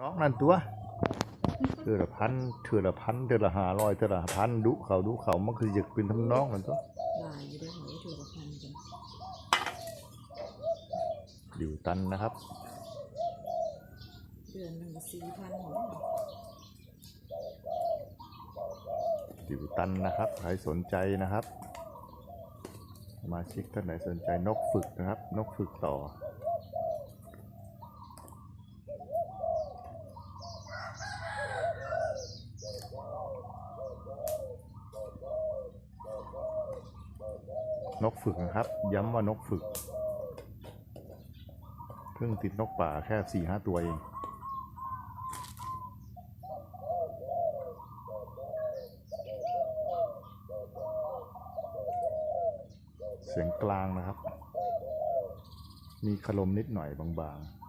น้องนั่นตัวเทือละพันเทือละพันเทือละหาร้อยเทือละพันดุเขาดุเขามันคืออยากเป็นทำน้องนั่นตัวอยู่ด้วตันนะครับ เดือนหนึ่งสี่พันหรอยู่ตันนะครับ ใครสนใจนะครับ มาชิกท่านไหนสนใจนกฝึกนะครับ นกฝึกต่อ นกฝึกนะครับ ย้ำว่านกฝึก เพิ่งติดนกป่าแค่สี่ห้าตัวเองเสียงกลางนะครับ มีขลมนิดหน่อยบางๆ